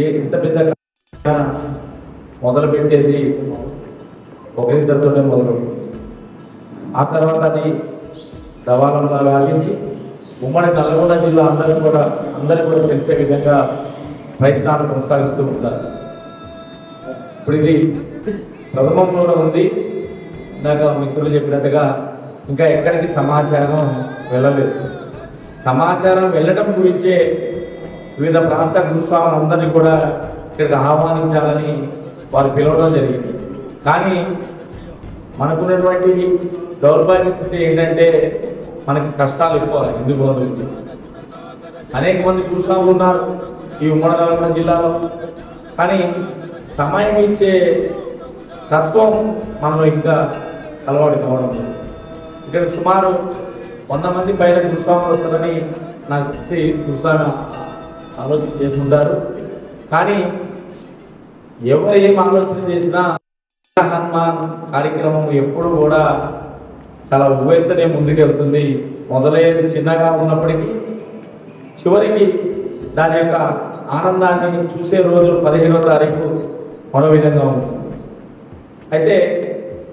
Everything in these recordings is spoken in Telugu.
ఏ ఇంత పెద్ద మొదలు పెట్టేది ఒకరిద్దరితోనే మొదలు. ఆ తర్వాత అది దవాలంలా లాగించి ఉమ్మడి నల్గొండ జిల్లా అందరికీ కూడా అందరికీ కూడా తెలిసే విధంగా ప్రయత్నాలు కొనసాగిస్తూ ఉంటారు. ఇప్పుడు ఇది ప్రథమంలోనే ఉంది. ఇందాక మిత్రులు చెప్పినట్టుగా ఇంకా ఎక్కడికి సమాచారం వెళ్ళలేదు. సమాచారం వెళ్ళడం గురించే వివిధ ప్రాంత గురుస్వాములందరినీ కూడా ఇక్కడికి ఆహ్వానించాలని వారు పిలవడం జరిగింది. కానీ మనకున్నటువంటి దౌర్భాగ్య స్థితి ఏంటంటే మనకి కష్టాలు ఎక్కువ హిందూ బంధువులకి అనేక మంది గురుస్వాములు ఉన్నారు ఈ ఉమ్మడి నల్గొండ జిల్లాలో. కానీ సమయం ఇచ్చే తత్వం మనలో ఇంకా అలవాటు కావడం లేదు. ఇక్కడ సుమారు వంద మంది పైన గురుస్వాములు వస్తారని నాకు తెలిసి గురుస్వామి ఆలోచన చేసి ఉంటారు కానీ ఎవరు ఏం ఆలోచన చేసినా హనుమాన్ కార్యక్రమం ఎప్పుడు కూడా చాలా ఉవ్వెత్తనే ముందుకెళ్తుంది. మొదలయ్యేది చిన్నగా ఉన్నప్పటికీ చివరికి దాని యొక్క ఆనందాన్ని చూసే రోజు పదిహేనో తారీఖు మరో విధంగా ఉంటుంది. అయితే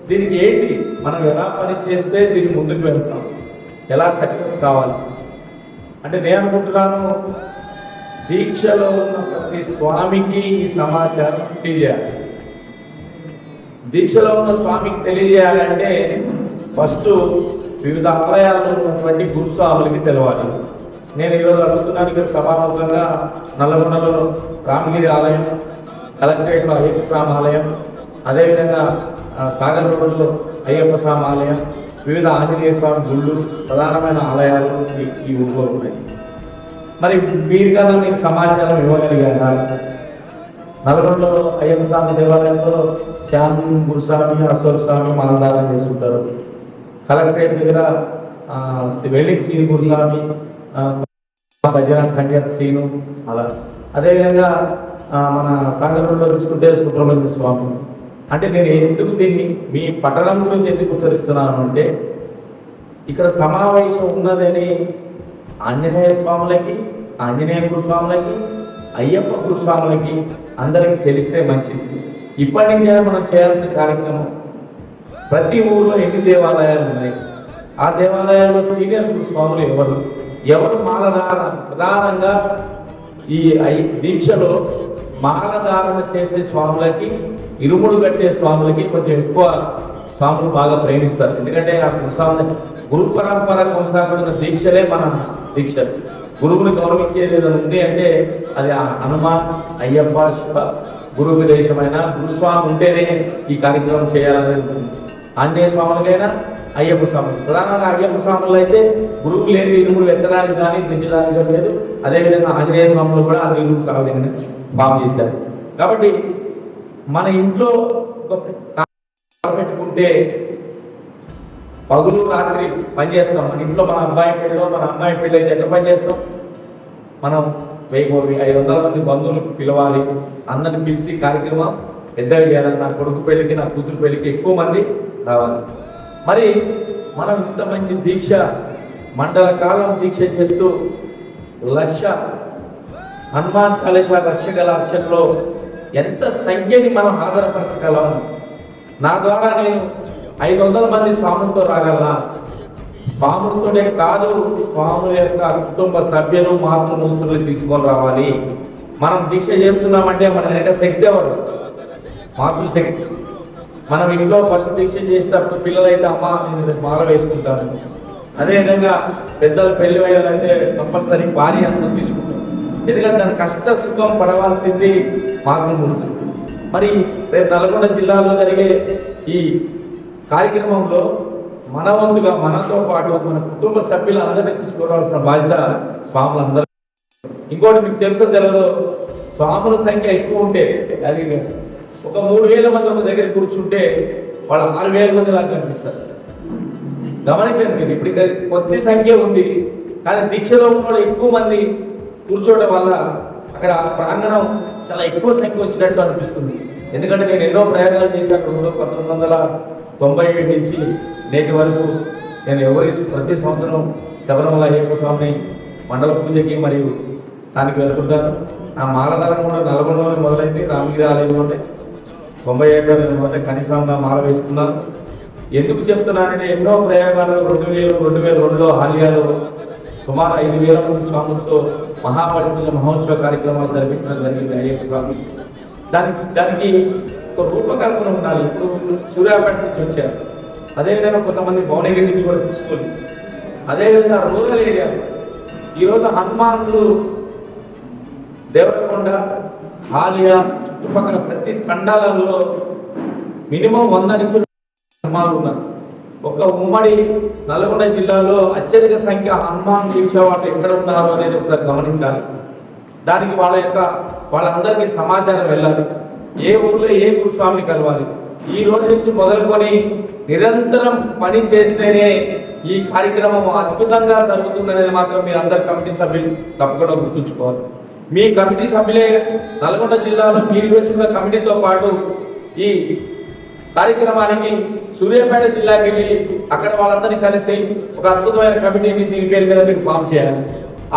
దీనికి ఏంటి? మనం ఎలా పని చేస్తే దీన్ని ముందుకు వెళ్తాం? ఎలా సక్సెస్ కావాలి? అంటే నేను అనుకుంటున్నాను దీక్షలో ఉన్న ప్రతి స్వామికి ఈ సమాచారం తెలియాలి. దీక్షలో ఉన్న స్వామికి తెలియజేయాలంటే ఫస్ట్ వివిధ ఆలయాల్లో ఉన్నటువంటి గురుస్వాములకి తెలవాలి. నేను ఈరోజు అడుగుతున్నాను ఇక్కడ సభాముఖంగా నల్లగొండలో రామగిరి ఆలయం కలెక్టరేట్లో అయ్యప్ప స్వామి ఆలయం అదేవిధంగా సాగర్ రోడ్లో అయ్యప్ప స్వామి ఆలయం వివిధ ఆంజనేయ స్వామి గుళ్ళు ప్రధానమైన ఆలయాలు ఈ- ఈ ఊళ్ళో ఉన్నాయి. మరి మీరు కదా మీకు సమాచారం ఇవ్వగలిగారా? నల్గొండలో అయ్యప్ప స్వామి దేవాలయంలో శ్యామ్ గురుస్వామి అశోక్ స్వామి మాలధారణ చేస్తుంటారు. కలెక్టరేట్ దగ్గర వెళ్ళి శ్రీ గురుస్వామి భజన కంజన సీను అలా. అదేవిధంగా మన సాగరంలో తీసుకుంటే సుబ్రహ్మణ్య స్వామి. అంటే నేను ఎందుకు దీన్ని మీ పట్టణం గురించి ఎందుకు ఉచ్చరిస్తున్నాను అంటే ఇక్కడ సమావేశం ఉన్నదని ఆంజనేయ స్వాములకి ఆంజనేయ గురుస్వాములకి అయ్యప్ప గురుస్వాములకి అందరికీ తెలిస్తే మంచిది. ఇప్పటి నుంచే మనం చేయాల్సిన కార్యక్రమం ప్రతి ఊళ్ళో ఎన్ని దేవాలయాలు ఉన్నాయి? ఆ దేవాలయాల్లో సీనియర్ గురుస్వాములు ఎవరు? ఎవరు మాలధారణ? ప్రధానంగా ఈ ఐ- దీక్షలో మాలధారణ చేసే స్వాములకి ఇరుముడు కట్టే స్వాములకి కొంచెం ఎక్కువ స్వాములు బాగా ప్రేమిస్తారు. ఎందుకంటే ఆ గురుస్వామి గురు పరంపర కొనసాగుతున్న దీక్షలే మన దీక్ష గురువుని గౌరవించేది ఏదైనా ఉంది అంటే అది ఆ హనుమాన్ అయ్యప్ప శివ గురు విదేశమైన గురుస్వామి ఉంటేనే ఈ కార్యక్రమం చేయాలని ఆంజనేయ స్వాములకైనా అయ్యప్ప స్వామి ప్రధానంగా అయ్యప్ప స్వాములు అయితే గురువు లేని ఇరుములు ఎత్తడానికి కానీ పెంచడానికి కానీ లేదు. అదేవిధంగా ఆంజనేయ స్వాములు కూడా ఆ ఇరుములు సాగుదని బాగు చేశారు. కాబట్టి మన ఇంట్లో పెట్టుకుంటే పగులు రాత్రి పనిచేస్తాం మన ఇంట్లో మన అబ్బాయి పెళ్ళో మన అమ్మాయి పెళ్ళి అయితే ఎట్లా పనిచేస్తాం మనం వెయ్యి ఐదు వందల మంది బంధువులు పిలవాలి. అందరిని పిలిచి కార్యక్రమం పెద్దగా చేయాలి. నా కొడుకు పెళ్ళికి నా కూతురు పెళ్ళికి ఎక్కువ మంది రావాలి. మరి మనం ఇంత మంచి దీక్ష మండల కాలం దీక్ష చేస్తూ లక్ష హనుమాన్ చాలీసా లక్ష గల అర్చనలో ఎంత సంఖ్యని మనం ఆధారపరచగలం? నా ద్వారా నేను ఐదు వందల మంది స్వాములతో రాగలనా స్వాములతోనే కాదు స్వాముల యొక్క కుటుంబ సభ్యులు మాతృమూర్తులు తీసుకొని రావాలి. మనం దీక్ష చేస్తున్నామంటే మన వెనక శక్తి ఎవరు? మాతృశక్తి మనం ఇంట్లో ఫస్ట్ దీక్ష చేసేటప్పుడు పిల్లలైతే అమ్మ నేను రేపు మాల వేసుకుంటాను. అదేవిధంగా పెద్దలు పెళ్ళి వేయాలంటే కంపల్సరీ భార్య అనుకుని తీసుకుంటాం ఎందుకంటే దాని కష్ట సుఖం పడవలసింది మాతృమూర్తులు మరి రేపు నల్గొండ జిల్లాలో జరిగే ఈ కార్యక్రమంలో మన వంతుగా మనతో పాటు మన కుటుంబ సభ్యులందరినీ తీసుకోవాల్సిన బాధ్యత స్వాములందరూ. ఇంకోటి మీకు తెలుసో తెలియదు స్వాముల సంఖ్య ఎక్కువ ఉంటే అది ఒక మూడు వేల మంది ఒక దగ్గర కూర్చుంటే వాళ్ళు ఆరు వేల మంది లాగా కనిపిస్తారు. గమనించండి మీరు ఇప్పుడు ఇక్కడ కొద్ది సంఖ్య ఉంది కానీ దీక్షలో ఉన్న ఎక్కువ మంది కూర్చోవడం వల్ల అక్కడ ప్రాంగణం చాలా ఎక్కువ సంఖ్య వచ్చినట్టు అనిపిస్తుంది. ఎందుకంటే నేను ఎన్నో ప్రయోగాలు చేశాను పంతొమ్మిది వందల తొంభై ఏడు నుంచి నేటి వరకు నేను ఎవరి ప్రతి సంవత్సరం శబరిమల అయ్యప్ప స్వామిని మండల పూజకి మరియు దానికి వెళ్తుంటాను. ఆ మాలధారం కూడా నల్గొండలోనే మొదలైంది రామగిరి ఆలయంలోనే. తొంభై నేను మొదట కనీసంగా మాల వేస్తున్నాను. ఎందుకు చెప్తున్నానంటే ఎన్నో ప్రయోగాలు రెండు వేలు రెండు వేల రెండులో హాలియాలో సుమారు ఐదు వేల మంది స్వాములతో మహాపరిపూజ మహోత్సవ కార్యక్రమాలు జరిపించడం జరిగింది అయ్యప్ప స్వామి. దానికి దానికి ఒక రూపకల్పన ఉండాలి. ఇప్పుడు సూర్యాపేట నుంచి వచ్చారు. అదేవిధంగా కొంతమంది భువనగిరి నుంచి కూడా తీసుకొని అదేవిధంగా రూరల్ ఏరియా. ఈరోజు హనుమానులు దేవరకొండ ఆలియా చుట్టుపక్కల ప్రతి తండాలలో మినిమం వంద నుంచి హనుమానులు ఉన్నారు. ఒక ఉమ్మడి నల్గొండ జిల్లాలో అత్యధిక సంఖ్య హనుమాన్ తీర్చేవాళ్ళు ఎక్కడ ఉన్నారు అనేది ఒకసారి గమనించాలి. దానికి వాళ్ళ యొక్క వాళ్ళందరికీ సమాచారం వెళ్ళాలి. ఏ ఊర్లో ఏ గురుస్వామిని కలవాలి? ఈ రోజు నుంచి మొదలుకొని నిరంతరం పని చేస్తేనే ఈ కార్యక్రమం అద్భుతంగా జరుగుతుందనేది మాత్రం మీరు అందరు కమిటీ సభ్యులు తప్పకుండా గుర్తుంచుకోవాలి. మీ కమిటీ సభ్యులే నల్గొండ జిల్లాలో మీరు వేసుకున్న కమిటీతో పాటు ఈ కార్యక్రమానికి సూర్యాపేట జిల్లాకి వెళ్ళి అక్కడ వాళ్ళందరినీ కలిసి ఒక అద్భుతమైన కమిటీని దీని పేరు మీద మీరు ఫామ్ చేయాలి.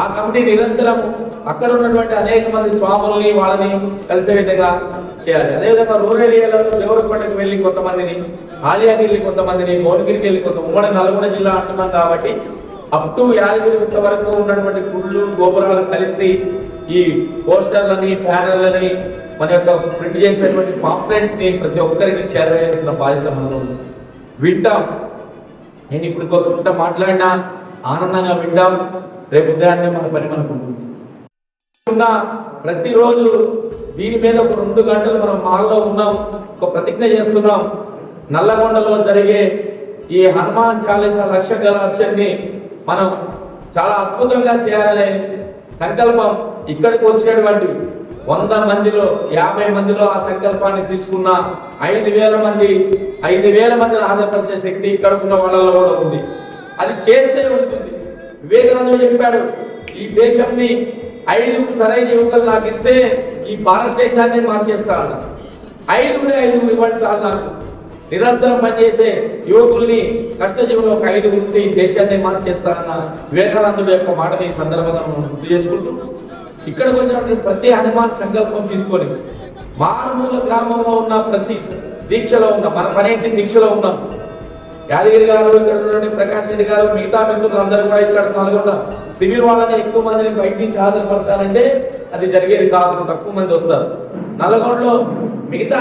ఆ కమిటీ నిరంతరం అక్కడ ఉన్నటువంటి అనేక మంది స్వాములని వాళ్ళని కలిసే విధంగా చేయాలి. అదేవిధంగా రూరల్ ఏరియాలో దేవరకొండకి వెళ్ళి కొంతమందిని ఆలియాకి వెళ్ళి కొంతమందిని మౌనగిరికి వెళ్ళి కొంత ఉమ్మడి నల్గొండ జిల్లా అంటున్నాం కాబట్టి అప్ టు యాదగిరి గుట్ట వరకు ఉన్నటువంటి గుళ్ళు గోపురాలు కలిసి ఈ పోస్టర్లని బ్యానర్లని మన యొక్క ప్రింట్ చేసినటువంటి పాంప్లెట్స్ని ప్రతి ఒక్కరికి చేరవేయాల్సిన బాధ్యత మనలో ఉంది. వింటాం. నేను ఇప్పుడు కొంత మాట్లాడినా ఆనందంగా వింటాం. రేపు ఉదయాన్నే మన పని మనకుంటుంది. ప్రతిరోజు దీని మీద ఒక రెండు గంటలు మనం మాల్లో ఉన్నాం ఒక ప్రతిజ్ఞ చేస్తున్నాం. నల్లగొండలో జరిగే ఈ హనుమాన్ చాలీస లక్ష గల మనం చాలా అద్భుతంగా చేయాలనే సంకల్పం ఇక్కడికి వచ్చినటువంటి వంద మందిలో యాభై మందిలో ఆ సంకల్పాన్ని తీసుకున్న ఐదు వేల మంది ఐదు వేల మందిని ఆధారపరిచే శక్తి ఇక్కడ ఉన్న వాళ్ళలో కూడా ఉంది. అది చేస్తే ఉంటుంది. వివేకానంద చెప్పాడు ఈ దేశంని ఐదు సరైన యువకులు నాకు ఇస్తే ఈ భారతదేశాన్ని మార్చేస్తాను ఐదుగురే ఐదుగురు ఇవ్వండి చాలు నాకు. నిరంతరం పనిచేసే యువకుల్ని కష్టజీవులు ఒక ఐదుగురితో ఈ దేశాన్ని మార్చేస్తానన్న వివేకానందుడు యొక్క మాటని ఈ సందర్భంగా మనం గుర్తు చేసుకుంటూ ఇక్కడికి వచ్చినటువంటి ప్రతి హనుమాన్ సంకల్పం తీసుకొని మారుమూల గ్రామంలో ఉన్న ప్రతి దీక్షలో ఉన్న మన పనేంటి దీక్షలో ఉన్నాం. యాదగిరి గారు ఇక్కడ ఉన్నటువంటి ప్రకాష్ రెడ్డి గారు మిగతా మిత్రులు అందరూ కూడా ఇక్కడ పాల్గొన్నారు. సివిల్ వాళ్ళని ఎక్కువ మందిని బయట నుంచి హాజరుపరచాలంటే అది జరిగేది కాదు తక్కువ మంది వస్తారు. నల్గొండలో మిగతా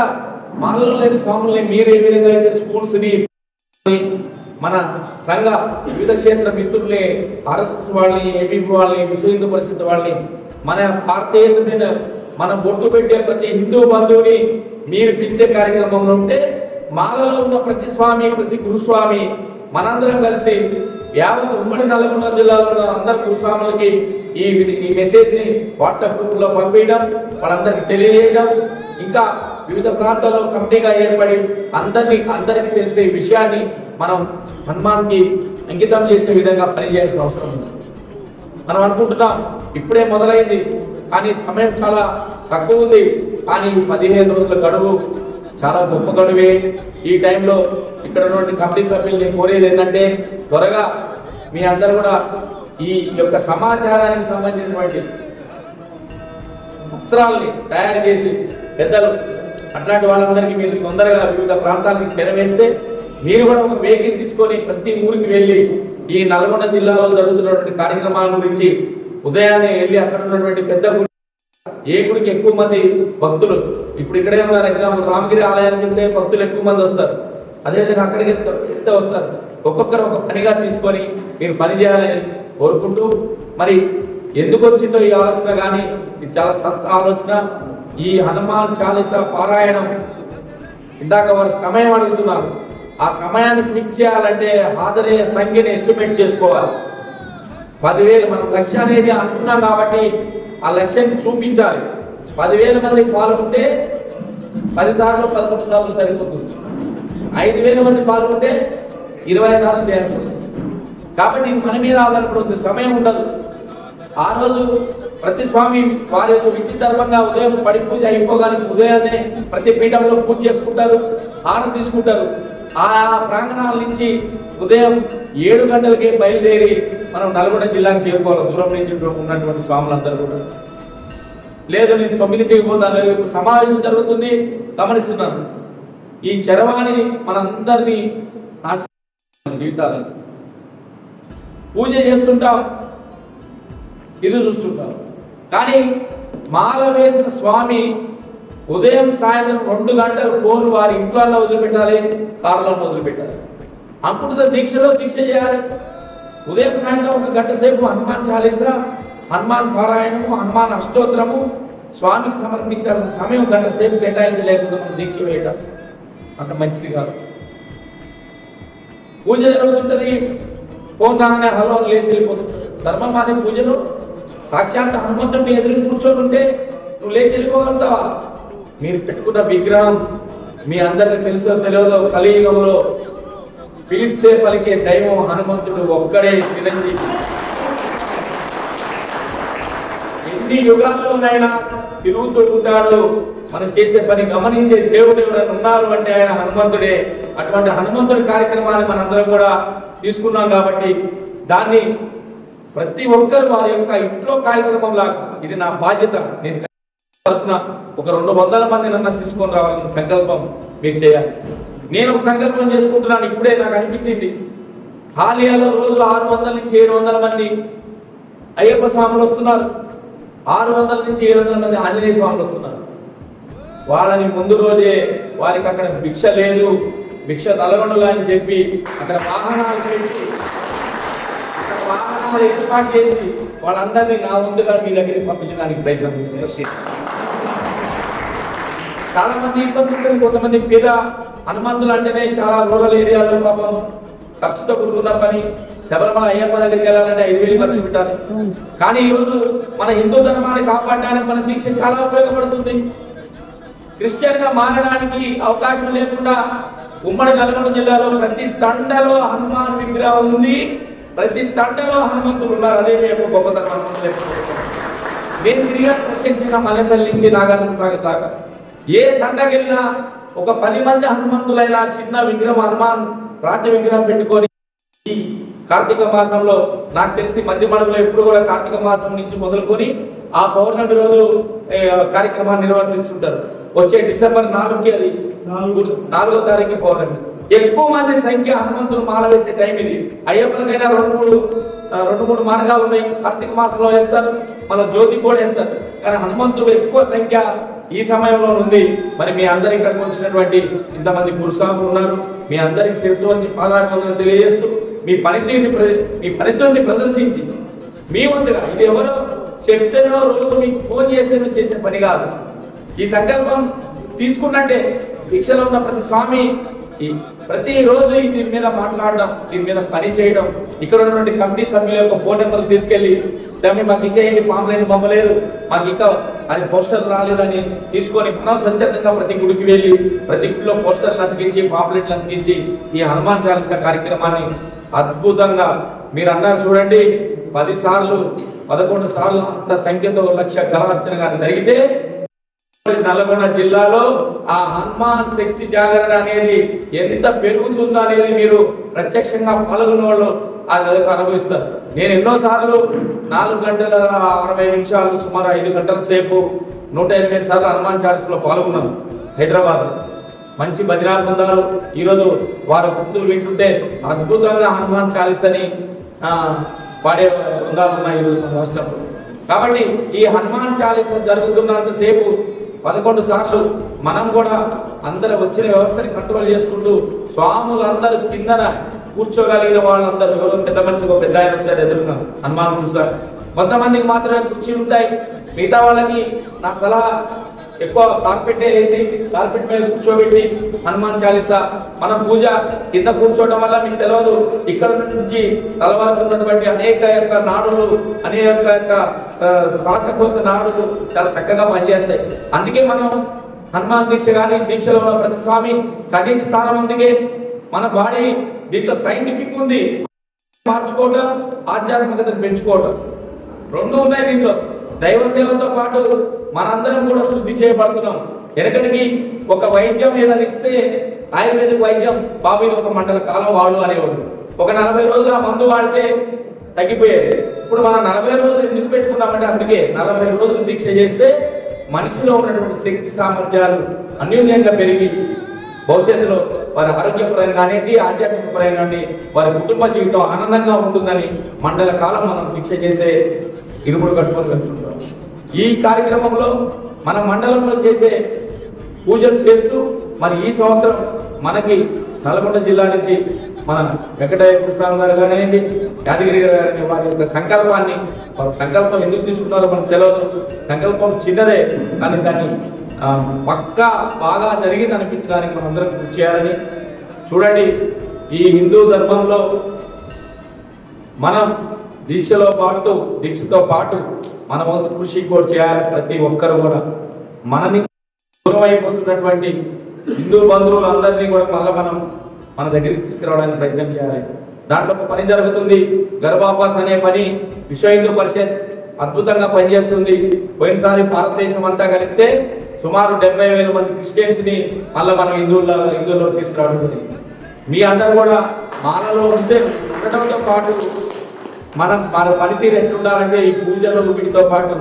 మాలలో లేని స్వాముల్ని మీరు ఏ విధంగా అయితే స్కూల్స్ని మన సంఘ వివిధ క్షేత్ర మిత్రుల్ని ఆర్ఎస్ఎస్ వాళ్ళని ఏబీపీ వాళ్ళని విశ్వ హిందూ పరిషత్ వాళ్ళని మన భారతీయ మీద మనం బొట్టు పెట్టే ప్రతి హిందూ బంధువుని మీరు పిలిచే కార్యక్రమంలో ఉంటే మాలలో ఉన్న ప్రతి స్వామి ప్రతి గురుస్వామి మనందరం కలిసి యావత్ ఉమ్మడి నల్గొండ జిల్లాలో ఉన్న అందరు గురుస్వాములకి ఈ ఈ మెసేజ్ని వాట్సాప్ గ్రూప్లో పంపించడం వాళ్ళందరికీ తెలియజేయడం. ఇంకా వివిధ ప్రాంతాల్లో కమిటీగా ఏర్పడి అందరినీ అందరికీ తెలిసే విషయాన్ని మనం హనుమాన్కి అంకితం చేసే విధంగా పనిచేయాల్సిన అవసరం ఉంది. మనం అనుకుంటున్నాం ఇప్పుడే మొదలైంది కానీ సమయం చాలా తక్కువ ఉంది. కానీ పదిహేను రోజుల గడువు చాలా గొప్ప గడువే. ఈ టైంలో ఇక్కడ ఉన్నటువంటి కమిటీ సభ్యులు నేను కోరేది ఏంటంటే త్వరగా మీ అందరూ కూడా ఈ యొక్క సమాచారానికి సంబంధించినటువంటి వస్త్రాల్ని తయారు చేసి పెద్దలు అట్లాంటి వాళ్ళందరికీ మీరు తొందరగా వివిధ ప్రాంతాలకు చేరవేస్తే మీరు కూడా ఒక వెహికల్ తీసుకొని ప్రతి ఊరికి వెళ్ళి ఈ నల్గొండ జిల్లాలో జరుగుతున్నటువంటి కార్యక్రమాల గురించి ఉదయాన్నే వెళ్ళి అక్కడ ఉన్నటువంటి పెద్ద గుడి ఏ గుడికి ఎక్కువ మంది భక్తులు? ఇప్పుడు ఇక్కడే ఉన్నారు. ఎగ్జాంపుల్ రామగిరి ఆలయానికి వెళ్తే భక్తులు ఎక్కువ మంది వస్తారు. అదేవిధంగా అక్కడికి వెళ్తే వెళ్తే వస్తారు. ఒక్కొక్కరు ఒక పనిగా తీసుకొని మీరు పని చేయాలని కోరుకుంటూ మరి ఎందుకు వచ్చిందో ఈ ఆలోచన కానీ ఇది చాలా సత్ ఆలోచన. ఈ హనుమాన్ చాలీస పారాయణం ఇందాక వారు సమయం అడుగుతున్నారు. ఆ సమయాన్ని ఫిక్స్ చేయాలంటే హాజరయ్యే సంఖ్యని ఎస్టిమేట్ చేసుకోవాలి. పదివేలు మనం లక్ష్యం అనేది అనుకున్నాం కాబట్టి ఆ లక్ష్యాన్ని చూపించాలి. పదివేల మంది పాల్గొంటే పది సార్లు పదకొండు సార్లు సరిపోతుంది. ఐదు వేల మంది పాల్గొంటే ఇరవై సార్లు చేయాలి కాబట్టి ఇది మన మీద ఆధారపడి సమయం ఉండదు. ఆ రోజు ప్రతి స్వామి వారి యొక్క విద్య ధర్మంగా ఉదయం పడి పూజ అయిపోగానే ఉదయాన్నే ప్రతి పీఠంలో పూజ చేసుకుంటారు హారం తీసుకుంటారు. ఆ ప్రాంగణాల నుంచి ఉదయం ఏడు గంటలకే బయలుదేరి మనం నల్గొండ జిల్లాకి చేరుకోవాలి. దూరం నుంచి ఉన్నటువంటి స్వాములందరూ కూడా. లేదు నేను తొమ్మిదింటికి పోతాను. సమావేశం జరుగుతుంది. గమనిస్తున్నాను. ఈ చరవాణి మనందరినీ జీవితాలను. పూజ చేస్తుంటాం ఇది చూస్తుంటాం. కానీ మాల వేసిన స్వామి ఉదయం సాయంత్రం రెండు గంటలు ఫోన్ వారి ఇంట్లో వదిలిపెట్టాలి కారులో వదిలిపెట్టాలి. అమృత దీక్షలో దీక్ష చేయాలి. ఉదయం సాయంత్రం ఒక గంట సేపు హనుమాన్ చాలీసా హనుమాన్ పారాయణము హనుమాన్ అష్టోత్తరము స్వామికి సమర్పించాల్సిన సమయం గంట సేపు కేటాయించి లేకుండా మనం దీక్ష వేయటం అంత మంచిది కాదు. పూజ జరుగుతుంటుంది. పోతాననే కాగానే హలో లేచి వెళ్ళిపోతుంది ధర్మం మాది పూజలు. సాక్షాత్ హనుమంతుడు మీ ఎదురు కూర్చొని ఉంటే నువ్వు లేచి వెళ్ళిపోగలుగుతావా? మీరు పెట్టుకున్న విగ్రహం మీ అందరికీ తెలుసో తెలియదో కలియుగంలో పిలిస్తే పలికే దైవం హనుమంతుడు ఒక్కడే చిరంజీవి. అన్ని యుగాల్లోనైనా తిరుగుతూ ఉంటాడు. మనం చేసే పని గమనించే దేవుడు ఎవరైనా ఉన్నారు అంటే ఆయన హనుమంతుడే. అటువంటి హనుమంతుడి కార్యక్రమాన్ని మనందరం కూడా తీసుకున్నాం కాబట్టి దాన్ని ప్రతి ఒక్కరు వారి యొక్క ఇంట్లో కార్యక్రమం లాగా ఇది నా బాధ్యత. నేను ఒక రెండు వందల మంది నన్ను తీసుకొని రావాలని సంకల్పం మీరు చేయాలి. నేను ఒక సంకల్పం చేసుకుంటున్నాను. ఇప్పుడే నాకు అనిపించింది. హాలియాలో రోజు ఆరు వందల నుంచి ఏడు వందల మంది అయ్యప్ప స్వాములు వస్తున్నారు. ఆరు వందల నుంచి ఏడు వందల మంది ఆంజనేయ స్వాములు వస్తున్నారు. వాళ్ళని ముందు రోజే వారికి అక్కడ భిక్ష లేదు. భిక్ష తలగొండలు అని చెప్పి అక్కడ వాహనాలు పెట్టి అక్కడ వాహనాలు ఏర్పాటు చేసి వాళ్ళందరినీ నా ముందుగా మీ దగ్గరికి పంపించడానికి ప్రయత్నం చేశారు. చాలా మంది ఇబ్బంది ఉంటుంది కొంతమంది పేద హనుమంతులు అంటేనే చాలా రూరల్ ఏరియాలో పాపం ఖర్చుతో కూడుకున్న పని. శబరిమల అయ్యప్ప దగ్గరికి వెళ్ళాలంటే ఐదు వేలు ఖర్చు పెట్టాలి. కానీ ఈరోజు మన హిందూ ధర్మాన్ని కాపాడడానికి మన దీక్ష చాలా ఉపయోగపడుతుంది. క్రిస్టియన్గా మారడానికి అవకాశం లేకుండా ఉమ్మడి నల్గొండ జిల్లాలో ప్రతి తండలో హనుమాన్ విగ్రహం ఉంది. ప్రతి తండలో హనుమంతుడు ఉన్నారు. అదే మేము యొక్క గొప్పతనం నేను తిరిగాను ప్రత్యక్షంగా మల్లెపల్లి నుంచి నాగార్జున సాగర్ దాకా. ఏ తండకెళ్ళినా ఒక పది మంది హనుమంతులైన చిన్న విగ్రహం హనుమాన్ రాజ్య విగ్రహం పెట్టుకొని ఈ కార్తీక మాసంలో నాకు తెలిసి మధ్య మడుగులో ఎప్పుడు కూడా కార్తీక మాసం నుంచి మొదలుకొని ఆ పౌర్ణమి రోజు కార్యక్రమాన్ని నిర్వర్తిస్తుంటారు. వచ్చే డిసెంబర్ నాలుగుకి అది నాలుగో. తారీఖు పౌర్ణమి. ఎక్కువ మంది సంఖ్య హనుమంతులు మాల వేసే టైం ఇది. అయ్యప్పలకైనా రెండు మూడు రెండు మూడు మార్గాలు ఉన్నాయి. కార్తీక మాసంలో వేస్తారు మన జ్యోతి కూడా వేస్తారు. కానీ హనుమంతులు ఎక్కువ సంఖ్య ఈ సమయంలో ఉంది. మరి మీ అందరి ఇక్కడికి వచ్చినటువంటి ఇంతమంది పురుషాలు ఉన్నారు. మీ అందరికి శిరస్సు వచ్చి పాదాభివందనం తెలియజేస్తూ మీ పనితీరుని మీ పనితీరుని ప్రదర్శించి. మీ వంతుగా ఇది ఎవరో చెప్తేనో రోజు మీకు ఫోన్ చేసేనో చేసే పని కాదు. ఈ సంకల్పం తీసుకున్నట్టే దీక్షలో ఉన్న ప్రతి స్వామి ఈ ప్రతి రోజు దీని మీద మాట్లాడడం దీని మీద పని చేయడం. ఇక్కడ ఉన్నటువంటి కమిటీ సభ్యుల యొక్క ఫోన్ నెంబర్ తీసుకెళ్ళి స్వామి మాకు ఇంకా ఏంటి పాంప్లైన్ బొమ్మలేదు మాకు ఇంకా అది పోస్టర్ రాలేదని తీసుకొని మనం స్వచ్ఛందంగా ప్రతి గుడికి వెళ్ళి ప్రతి గుడిలో పోస్టర్లు అతికించి పాంప్లెట్లు అతికించి ఈ హనుమాన్ చాలీసా కార్యక్రమాన్ని అద్భుతంగా. మీరు అన్నారు చూడండి పది సార్లు పదకొండు సార్లు అంత సంఖ్యతో లక్ష గలవర్చన గారు జరిగితే నల్గొండ జిల్లాలో ఆ హనుమాన్ శక్తి జాగరణ అనేది ఎంత పెరుగుతుందో అనేది మీరు ప్రత్యక్షంగా పాల్గొన్న వాళ్ళు ఆ అనుభవిస్తారు. నేను ఎన్నో సార్లు నాలుగు గంటల అరవై నిమిషాలు సుమారు ఐదు గంటల సేపు నూట ఎనిమిది సార్లు హనుమాన్ చాలీస్లో పాల్గొన్నాను హైదరాబాద్ మంచి భజనా బృందాలు ఈరోజు వారి గుర్తులు వింటుంటే అద్భుతంగా హనుమాన్ చాలీస్ అని పాడే బృందాలు ఉన్నాయి ఈరోజు రాష్ట్రంలో కాబట్టి ఈ హనుమాన్ చాలీస జరుగుతున్నంతసేపు పదకొండు సార్లు మనం కూడా అందరు వచ్చిన వ్యవస్థని కంట్రోల్ చేసుకుంటూ స్వాములందరూ కిందన కూర్చోగలిగిన వాళ్ళందరూ ఎవరో? పెద్ద మనిషి ఒక పెద్ద ఆయన వచ్చారు ఎదురుగా హనుమాన్ కూర్చోారు కొంతమందికి మాత్రమే కుర్చీలు ఉంటాయి. మిగతా వాళ్ళకి నా సలహా ఎక్కువ కార్పెట్టే వేసి కార్పెట్ మీద కూర్చోబెట్టి హనుమాన్ చాలీస మన పూజ కింద కూర్చోవడం వల్ల మీకు తెలియదు ఇక్కడ నుంచి తలవారుతున్నటువంటి బట్టి అనేక యొక్క నాడులు అనేక యొక్క శ్వాసకోశ నాడులు చాలా చక్కగా పనిచేస్తాయి. అందుకే మనం హనుమాన్ దీక్ష కానీ దీక్షలో ఉన్న ప్రతి స్వామి చక్కటి స్థానం అందుకే మన బాడీ దీంట్లో సైంటిఫిక్ ఉంది. మార్చుకోవడం ఆధ్యాత్మికతను పెంచుకోవడం రెండు ఉన్నాయి దీంట్లో. దైవ సేవతో పాటు మనందరం కూడా శుద్ధి చేయబడుతున్నాం. వెనకటికి ఒక వైద్యం ఏదైనా ఇస్తే ఆయుర్వేదిక వైద్యం బాబు ఇది ఒక మండల కాలం వాడు అనేవాడు. ఒక నలభై రోజులు ఆ మందు వాడితే తగ్గిపోయేది. ఇప్పుడు మనం నలభై రోజులు ఎందుకు పెట్టుకున్నామంటే అందుకే నలభై రోజులు దీక్ష చేస్తే మనిషిలో ఉన్నటువంటి శక్తి సామర్థ్యాలు అన్యోన్యంగా పెరిగి భవిష్యత్తులో వారి ఆరోగ్యపరంగా కానివ్వండి ఆధ్యాత్మిక పరంగా కానివ్వండి, వారి కుటుంబ జీవితం ఆనందంగా ఉంటుందని మండల కాలం మనం దీక్ష చేసే ఇరుముడు కట్టుకొని వెళ్తుంటాం. ఈ కార్యక్రమంలో మన మండలంలో చేసే పూజలు చేస్తూ మరి ఈ సంవత్సరం మనకి నల్గొండ జిల్లా నుంచి మన వెంకటయ్య స్వామి గారు కానివ్వండి యాదగిరి గారు కానీ వారి యొక్క సంకల్పాన్ని వారి సంకల్పం ఎందుకు తీసుకున్నారో మనకు తెలియదు సంకల్పం చిన్నదే కానీ దాన్ని పక్క పక్కా బాగా జరిగింది అనిపించడానికి మనందరం కృషి చేయాలని చూడండి. ఈ హిందూ ధర్మంలో మనం దీక్షలో పాటు దీక్షతో పాటు మన వంతు కృషి కూడా చేయాలి ప్రతి ఒక్కరు కూడా. మనని దూరం అయిపోతున్నటువంటి హిందూ బంధువులు అందరినీ కూడా మళ్ళీ మనం మన దగ్గరికి తీసుకురావడానికి ప్రయత్నం చేయాలి. దాంట్లో ఒక పని జరుగుతుంది. గర్భాపాస్ అనే పని విశ్వ హిందూ పరిషత్ అద్భుతంగా పనిచేస్తుంది. పోయినసారి భారతదేశం అంతా కలిపితే సుమారు డెబ్బై వేల మంది క్రిస్టియన్స్ని మళ్ళీ మనం హిందువుల హిందువుల్లో తీసుకురావడం మీ అందరూ కూడా మాలలో ఉంటే ఉండటంతో పాటు మనం మన పనితీరు ఎట్లుండాలంటే ఈ పూజలు వీటితో పాటు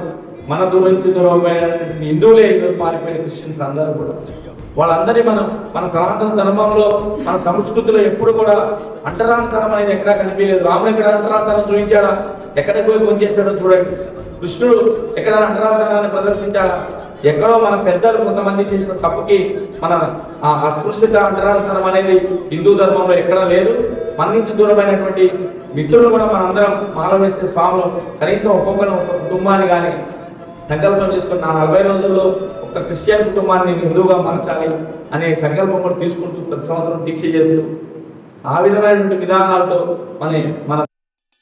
మన దూరం నుంచి దూరమైన హిందువులే పారిపోయిన క్రిస్టియన్స్ అందరూ కూడా. వాళ్ళందరినీ మనం మన సనాతన ధర్మంలో మన సంస్కృతిలో ఎప్పుడు కూడా అంటరాంతరం అనేది ఎక్కడా కనిపించలేదు. రాముడు ఎక్కడ అంటరాంతరం చూపించాడా? ఎక్కడ పోయి పని చేశాడో చూడండి. కృష్ణుడు ఎక్కడ అంటరాంతరాన్ని ప్రదర్శించాడా? ఎక్కడో మన పెద్దలు కొంతమంది చేసిన తప్పుకి మన ఆ అస్పృశ్యత అంటరాంతరం అనేది హిందూ ధర్మంలో ఎక్కడా లేదు. మన నుంచి దూరమైనటువంటి మిత్రులు కూడా మనందరం మాల వేసే స్వాములు కనీసం ఒక్కొక్కరు ఒక్కొక్క కుటుంబాన్ని కానీ సంకల్పం చేసుకుని నా నలభై రోజుల్లో ఒక క్రిస్టియన్ కుటుంబాన్ని హిందువుగా మార్చాలి అనే సంకల్పం కూడా తీసుకుంటూ ప్రతి సంవత్సరం దీక్ష చేస్తూ ఆ విధమైనటువంటి విధానాలతో మన మన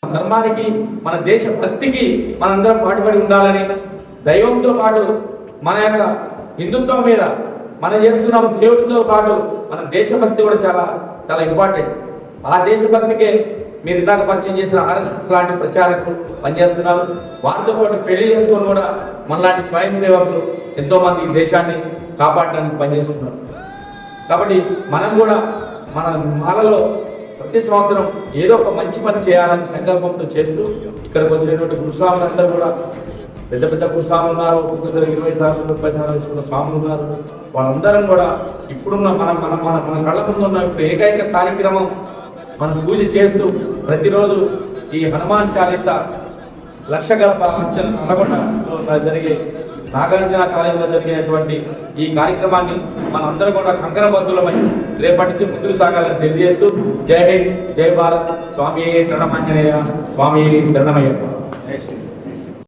ధర్మానికి మన దేశ భక్తికి మనందరం పాటుపడి ఉండాలని దైవంతో పాటు మన యొక్క హిందుత్వం మీద మనం చేస్తున్న దేవుడితో పాటు మన దేశభక్తి కూడా చాలా చాలా ఇంపార్టెంట్ ఆ దేశభక్తికే మీరు ఇందాక పరిచయం చేసిన ఆర్ఎస్ఎస్ లాంటి ప్రచారకులు పనిచేస్తున్నారు. వారితో పాటు పెళ్ళి చేసుకొని కూడా మనలాంటి స్వయం సేవకులు ఎంతో మంది ఈ దేశాన్ని కాపాడడానికి పనిచేస్తున్నారు. కాబట్టి మనం కూడా మన మాలలో ప్రతి సంవత్సరం ఏదో ఒక మంచి పని చేయాలని సంకల్పంతో చేస్తూ ఇక్కడికి వచ్చినటువంటి గురుస్వాములందరూ కూడా పెద్ద పెద్ద గురుస్వాములు ఉన్నారు. ఒక్కొక్కరు ఇరవై సార్లు ముప్పై సార్లు వేసుకున్న స్వాములు ఉన్నారు. వాళ్ళందరం కూడా ఇప్పుడున్న మన మన మన మన కళ్ళ ముందు ఉన్న ఏకైక కార్యక్రమం మనం పూజ చేస్తూ ప్రతిరోజు ఈ హనుమాన్ చాలీస లక్ష గడప అర్చన నల్గొండలో జరిగే నాగార్జున కాలేజీలో జరిగేటువంటి ఈ కార్యక్రమాన్ని మనందరం కూడా కంకణబద్ధులమై రేపటి నుంచి ముందుకు సాగాలని తెలియజేస్తూ జై హింద్ జై భారత్. స్వామి శరణమాంజనేయ స్వామి శరణమయ్యప్ప